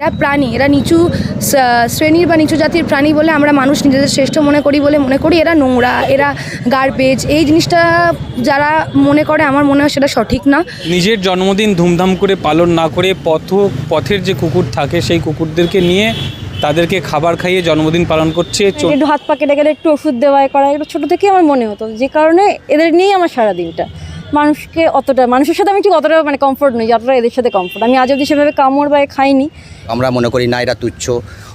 এরা প্রাণী এরা নিচু শ্রেণির বা নিচু জাতির প্রাণী বলে আমরা মানুষ নিজেদের শ্রেষ্ঠ মনে করি বলে মনে করি। এরা নোংরা এরা গার্বেজ এই জিনিসটা যারা মনে করে আমার মনে হয় সেটা সঠিক না। নিজের জন্মদিন ধুমধাম করে পালন না করে পথ পথের যে কুকুর থাকে সেই কুকুরদেরকে নিয়ে তাদেরকে খাবার খাইয়ে জন্মদিন পালন করছে। একটু হাত পা কেটে গেলে একটু ওষুধ দেওয়া করা এগুলো ছোটো থেকেই আমার মনে হতো। যে কারণে এদের নিয়েই আমার সারা দিনটা মানুষকে অতটা মানুষের সাথে আমি ঠিক অতটা মানে কমফোর্ট নই যতটা এদের সাথে কমফোর্ট আমি আজ অব্দি সেভাবে কামড় বা খাইনি। আমরা মনে করি না এরা তুচ্ছ।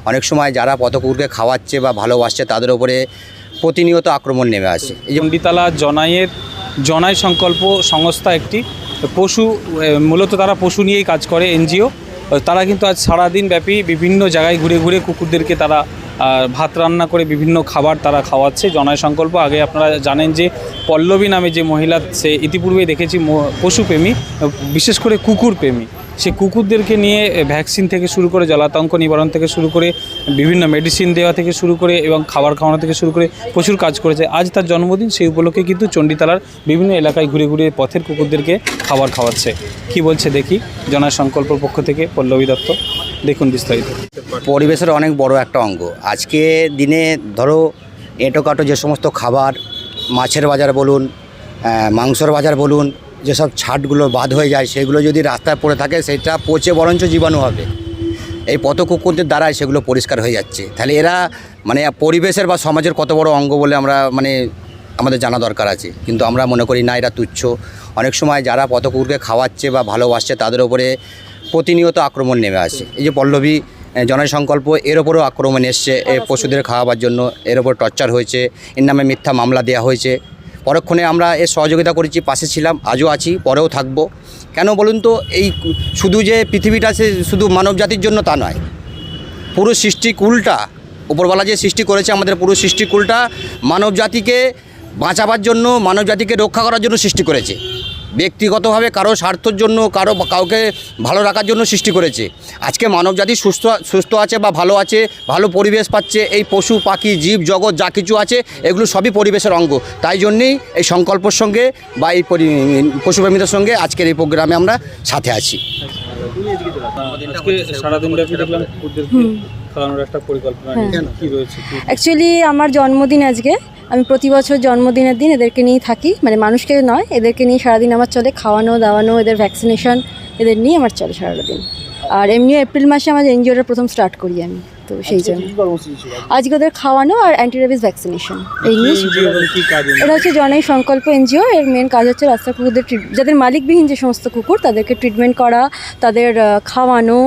অনেক সময় যারা পথকুকুরকে খাওয়াচ্ছে বা ভালোবাসছে তাদের উপরে প্রতিনিয়ত আক্রমণ নেমে আসে। এই চণ্ডীতলা জনাইয়ের জনাই সংকল্প সংস্থা একটি পশু মূলত তারা পশু নিয়েই কাজ করে এনজিও। তারা কিন্তু আজ সারাদিন ব্যাপী বিভিন্ন জায়গায় ঘুরে ঘুরে কুকুরদেরকে তারা ভাত রান্না করে বিভিন্ন খাবার তারা খাওয়াচ্ছে। জনায় সংকল্প, আগে আপনারা জানেন যে পল্লবী নামে যে মহিলা, সে ইতিপূর্বে দেখেছি পশুপ্রেমী, বিশেষ করে কুকুর প্রেমী সে কুকুরদেরকে নিয়ে ভ্যাকসিন থেকে শুরু করে জলাতঙ্ক নিবারণ থেকে শুরু করে বিভিন্ন মেডিসিন দেওয়া থেকে শুরু করে এবং খাবার খাওয়ানো থেকে শুরু করে প্রচুর কাজ করেছে। আজ তার জন্মদিন, সেই উপলক্ষে কিন্তু চণ্ডীতলার বিভিন্ন এলাকায় ঘুরে ঘুরে পথের কুকুরদেরকে খাবার খাওয়াচ্ছে। কি বলছে দেখি জনার সংকল্প পক্ষ থেকে, পল্লবী দত্ত। দেখুন বিস্তারিত। পরিবেশের অনেক বড় একটা অঙ্গ। আজকে দিনে ধরো এঁটোকাটো যে সমস্ত খাবার, মাছের বাজার বলুন মাংসর বাজার বলুন, যেসব ছাটগুলো বাদ হয়ে যায়, সেগুলো যদি রাস্তায় পড়ে থাকে, সেটা পচে বরঞ্চ জীবাণু হবে। এই পথ কুকুরদের দ্বারাই সেগুলো পরিষ্কার হয়ে যাচ্ছে। তাহলে এরা মানে পরিবেশের বা সমাজের কত বড় অঙ্গ বলে আমরা মানে আমাদের জানা দরকার আছে। কিন্তু আমরা মনে করি না, এরা তুচ্ছ। অনেক সময় যারা পথ কুকুরকে খাওয়াচ্ছে বা ভালোবাসছে, তাদের উপরে প্রতিনিয়ত আক্রমণ নেমে আসে এই যে পল্লবী জনসংকল্প এর ওপরও আক্রমণ এসছে এ পশুদের খাওয়াবার জন্য এর ওপর টর্চার হয়েছে এর নামে মিথ্যা মামলা দেওয়া হয়েছে। পরক্ষণে আমরা এর সহযোগিতা করেছি পাশে ছিলাম আজও আছি পরেও থাকব। কেন বলুন তো এই শুধু যে পৃথিবীটা সে শুধু মানব জাতির জন্য তা নয় পুরো সৃষ্টিকুলটা উপরওয়ালা যে সৃষ্টি করেছে আমাদের পুরো সৃষ্টিকুলটা মানব জাতিকে বাঁচাবার জন্য মানব জাতিকে রক্ষা করার জন্য সৃষ্টি করেছে। ব্যক্তিগতভাবে কারও স্বার্থর জন্য কারও কাউকে ভালো রাখার জন্য সৃষ্টি করেছে। আজকে মানব জাতি সুস্থ সুস্থ আছে বা ভালো আছে ভালো পরিবেশ পাচ্ছে এই পশু পাখি জীব জগৎ যা কিছু আছে এগুলো সবই পরিবেশের অঙ্গ। তাই জন্যেই এই সংকল্পর সঙ্গে বা এই পরি- পশুপ্রেমীদের সঙ্গে আজকের এই প্রোগ্রামে আমরা সাথে আছি। অ্যাকচুয়ালি আমার জন্মদিন আজকে। আমি প্রতি বছর জন্মদিনের দিন এদেরকে নিয়েই থাকি। মানে মানুষকে নয়, এদেরকে নিয়ে সারাদিন আমার চলে খাওয়ানো, দাওয়ানো, এদের ভ্যাকসিনেশন এদের নিয়ে আমার চলে সারাদিন আর এমনিও এপ্রিল মাসে আমার এনজিওটা প্রথম স্টার্ট করি আমি। তো সেই জন্য। আজকে ওদের খাওয়ানো আর অ্যান্টিরেবিস ভ্যাকসিনেশন এই নিয়ে এটা হচ্ছে জনাই সংকল্প এনজিও এর মেন কাজ হচ্ছে রাস্তার কুকুরদের যাদের মালিকবিহীন যে সমস্ত কুকুর তাদেরকে ট্রিটমেন্ট করা তাদের খাওয়ানো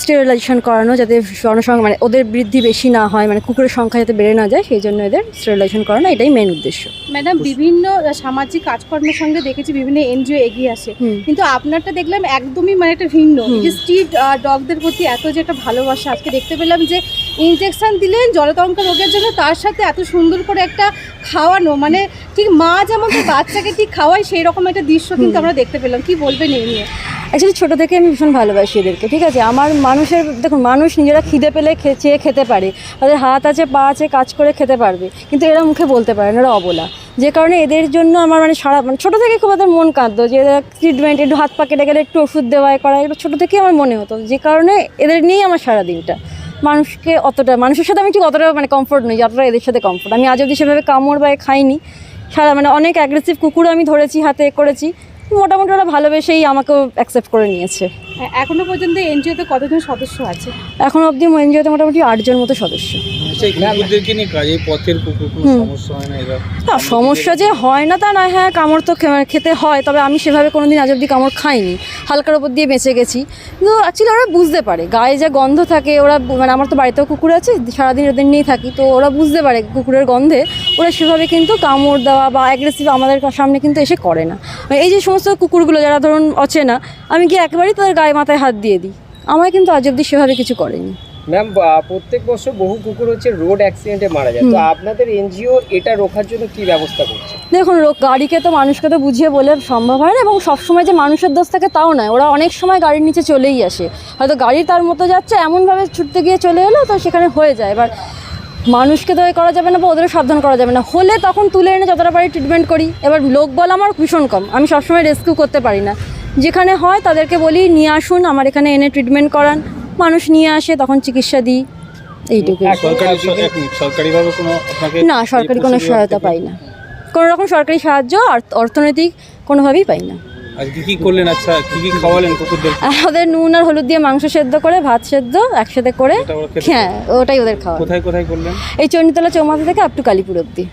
স্টেরিলাইজেশন করানো যাতে জনসংখ্যা মানে ওদের বৃদ্ধি বেশি না হয় মানে কুকুরের সংখ্যা যাতে বেড়ে না যায় সেই জন্য এদের স্টেরিলাইজেশন করানো এটাই মেন উদ্দেশ্য। ম্যাডাম বিভিন্ন সামাজিক কাজকর্মের সঙ্গে দেখেছি বিভিন্ন এনজিও এগিয়ে আসে। কিন্তু আপনারটা দেখলাম একদমই মানে একটা ভিন্ন। স্ট্রিট ডগদের প্রতি এত যে একটা ভালোবাসা আজকে দেখতে পেলাম যে ইনজেকশান দিলেন জলতঙ্ক রোগের জন্য তার সাথে এত সুন্দর করে একটা খাওয়ানো মানে ঠিক মা যেমন বাচ্চাকে ঠিক খাওয়ায় সেই রকম একটা দৃশ্য কিন্তু আমরা দেখতে পেলাম। কি বলবেন এই নিয়ে? অ্যাকচুয়ালি ছোটো থেকে আমি ভীষণ ভালোবাসি এদেরকে ঠিক আছে? আমার মানুষের দেখুন মানুষ নিজেরা খিদে পেলে চেয়ে খেতে পারে তাদের হাত আছে পা আছে কাজ করে খেতে পারবে কিন্তু এরা মুখে বলতে পারে না এরা অবলা। যে কারণে এদের জন্য আমার মানে সারা মানে ছোটো থেকে খুব এদের মন কাঁদতো যে এদের ট্রিটমেন্ট একটু হাত পা কেটে গেলে একটু ওষুধ দেওয়া করা এগুলো ছোটো থেকেই আমার মনে হতো যে কারণে এদের নিয়েই আমার সারা দিনটা মানুষকে অতটা, মানুষের সাথে আমি ঠিক অতটা মানে কমফোর্ট নই, যতটা এদের সাথে কমফোর্ট আমি আজ অব্দি সেভাবে কামড় বা খাইনি। সারা মানে অনেক অ্যাগ্রেসিভ কুকুর আমি ধরেছি, হাতে করেছি। মোটামুটি ওরা ভালোবেসেই আমাকেও অ্যাকসেপ্ট করে নিয়েছে। এখনও পর্যন্ত এনজিওতে কতজন সদস্য আছে? এখন অবধি এনজিওতে মোটামুটি আটজন মতো সদস্য। হুম। সমস্যা না সমস্যা যে হয় না তা নয় হ্যাঁ কামড় তো খেতে হয় তবে আমি সেভাবে কোনো দিন আজ অব্দি কামড় খাইনি। হালকার ওপর দিয়ে বেঁচে গেছি। কিন্তু অ্যাকচুয়ালি ওরা বুঝতে পারে গায়ে যে গন্ধ থাকে ওরা মানে আমার তো বাড়িতেও কুকুর আছে সারাদিন ওদের নিয়েই থাকি তো ওরা বুঝতে পারে কুকুরের গন্ধে ওরা সেভাবে কিন্তু কামড় দেওয়া বা অ্যাগ্রেসিভ আমাদের সামনে কিন্তু এসে করে না। মানে এই যে সমস্ত কুকুরগুলো যারা ধরুন অচেনা আমি কি একেবারেই তাদের গায়ে মাথায় হাত দিয়ে দিই। আমায় কিন্তু আজ অব্দি সেভাবে কিছু করেনি। ম্যাম প্রত্যেক বছর বহু কুকুর হচ্ছে রোড অ্যাক্সিডেন্টে মারা যায়। তো আপনাদের এনজিও এটা রোখার জন্য কি ব্যবস্থা করছে? দেখুন গাড়িকে তো মানুষকে তো বুঝিয়ে বলে সম্ভব হয় না এবং সবসময় যে মানুষের দোষ থাকে তাও নয়। ওরা অনেক সময় গাড়ির নিচে চলেই আসে। হয়তো গাড়ি তার মতো যাচ্ছে এমনভাবে ছুটতে গিয়ে চলে এলো তো সেখানে হয়ে যায়। এবার মানুষকে তো এ করা যাবে না বা ওদেরও সাবধান করা যাবে না। হলে তখন তুলে এনে যতটা পারি ট্রিটমেন্ট করি। এবার লোক বল আমার ভীষণ কম। আমি সবসময় রেস্কিউ করতে পারি না। যেখানে হয় তাদেরকে বলি নিয়ে আসুন আমার এখানে এনে ট্রিটমেন্ট করান। মানুষ নিয়ে আসে তখন চিকিৎসা দিই। এইটুকুই। সরকারি এক মিনিট, সরকারিভাবে কোনো আপনাকে না সরকারি কোনো সহায়তা পাই না। কোনো রকম সরকারি সাহায্য আর অর্থনৈতিক কোনোভাবেই পাই না। আজকে কি করলেন? আচ্ছা কি কি খাওয়ালেন? কুকুরদের ওদের নুন আর হলুদ দিয়ে মাংস সেদ্ধ করে ভাত সেদ্ধ একসাথে করে হ্যাঁ ওটাই ওদের খাওয়া। কোথায় কোথায় করলেন? এই চণ্ডীতলা চৌমাথা থেকে আপ টু কালীপুর অব্দি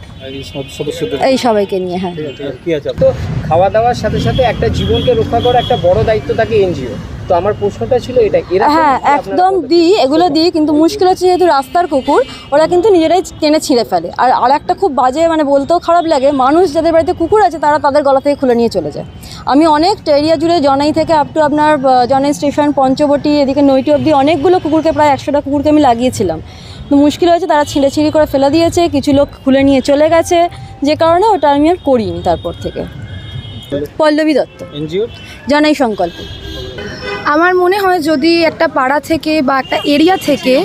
এই সবাইকে নিয়ে হ্যাঁ। কি আছে? তো খাওয়া দাওয়ার সাথে সাথে একটা জীবনকে রক্ষা করা একটা বড় দায়িত্ব থাকে এনজিও। তো আমার প্রশ্নটা ছিল এটা হ্যাঁ একদম দিই এগুলো দিই কিন্তু মুশকিল হচ্ছে যেহেতু রাস্তার কুকুর ওরা কিন্তু নিজেরাই টেনে ছিঁড়ে ফেলে। আর আর একটা খুব বাজে মানে বলতেও খারাপ লাগে মানুষ যাদের বাড়িতে কুকুর আছে তারা তাদের গলা থেকে খুলে নিয়ে চলে যায়। আমি অনেক এরিয়া জুড়ে জনাই থেকে আপ টু আপনার জনাই স্টেশন পঞ্চবটি এদিকে নৈটি অবধি অনেকগুলো কুকুরকে প্রায় একশোটা কুকুরকে আমি লাগিয়েছিলাম। তো মুশকিল হয়েছে তারা ছিঁড়েছিঁড়ি করে ফেলে দিয়েছে কিছু লোক খুলে নিয়ে চলে গেছে। যে কারণে ওটা আমি আর করিনি তারপর থেকে। পল্লবী দত্ত। জনাই সংকল্প। আমার মনে হয় যদি একটা পাড়া থেকে বা একটা এরিয়া থেকে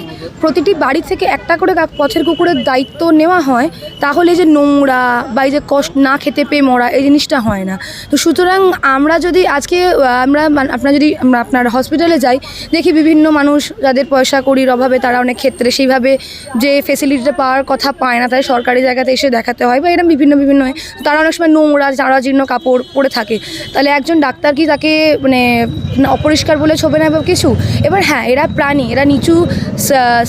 প্রতিটি বাড়ি থেকে একটা করে পথের কুকুরের দায়িত্ব নেওয়া হয়, তাহলে যে নোংরা বা এই যে কষ্ট না খেতে পেয়ে মরা এই জিনিসটা হয় না তো সুতরাং আমরা যদি আজকে আমরা মান- আপনার যদি আমরা আপনার হসপিটালে যাই, দেখি বিভিন্ন মানুষ যাদের পয়সা কড়ির অভাবে তারা অনেক ক্ষেত্রে সেইভাবে যে ফেসিলিটিটা পাওয়ার কথা পায় না, তাই সরকারি জায়গাতে এসে দেখাতে হয় বা এরকম বিভিন্ন বিভিন্ন হয়। তারা অনেক সময় নোংরা জরাজীর্ণ কাপড় পরে থাকে তাহলে একজন ডাক্তার কি তাকে মানে না অপরিষ্কার বলে ছবে না কিছু। এবার হ্যাঁ এরা প্রাণী, এরা নিচু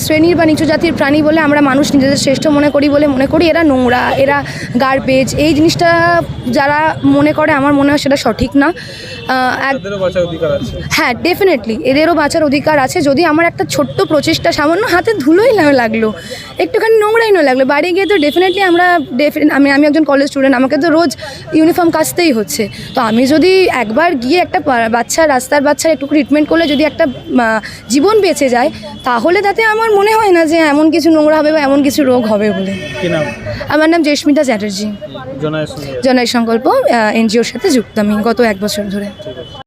শ্রেণির বা নিচু জাতির প্রাণী বলে আমরা মানুষ নিজেদের শ্রেষ্ঠ মনে করি বলে মনে করি। এরা নোংরা, এরা গার্বেজ এই জিনিসটা যারা মনে করে, আমার মনে হয় সেটা সঠিক না। আছে। হ্যাঁ ডেফিনেটলি এদেরও বাঁচার অধিকার আছে। যদি আমার একটা ছোট্ট প্রচেষ্টা সামান্য হাতে ধুলোই না লাগল একটুখানি নোংরাই না লাগল বাড়ি গিয়ে তো ডেফিনেটলি আমরা আমি আমি একজন কলেজ স্টুডেন্ট আমাকে তো রোজ ইউনিফর্ম কাচতেই হচ্ছে। তো আমি যদি একবার গিয়ে একটা বাচ্চা রাস্তার বাচ্চার একটু ট্রিটমেন্ট করলে যদি একটা জীবন বেঁচে যায় তাহলে তাতে আমার মনে হয় না যে এমন কিছু নোংরা হবে বা এমন কিছু রোগ হবে বলে। আমার নাম জেসমিতা চ্যাটার্জি। জনায় সংকল্প এনজিওর সাথে যুক্ত আমি গত এক বছর ধরে।